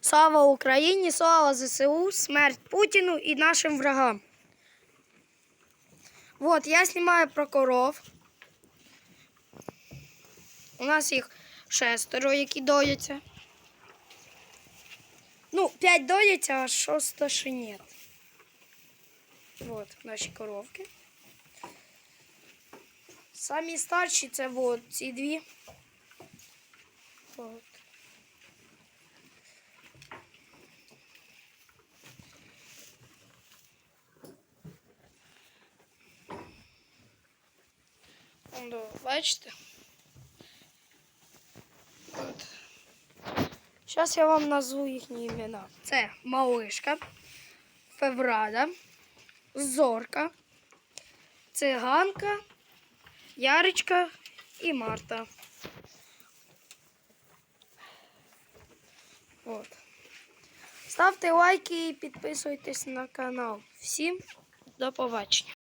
Слава Україні, слава ЗСУ, смерть Путіну і нашим врагам. Вот, я знімаю про коров. У нас їх шестеро, які дояться. Ну, п'ять дояться, а шоста ще ні. Вот наші коровки. Самі старші це вот ці дві. Вот. Ондо, бачите? От. Зараз я вам назву їхні імена. Це малишка, Феврада, Зорка, Циганка, Яричка і Марта. От. Ставте лайки і підписуйтесь на канал. Всім до побачення.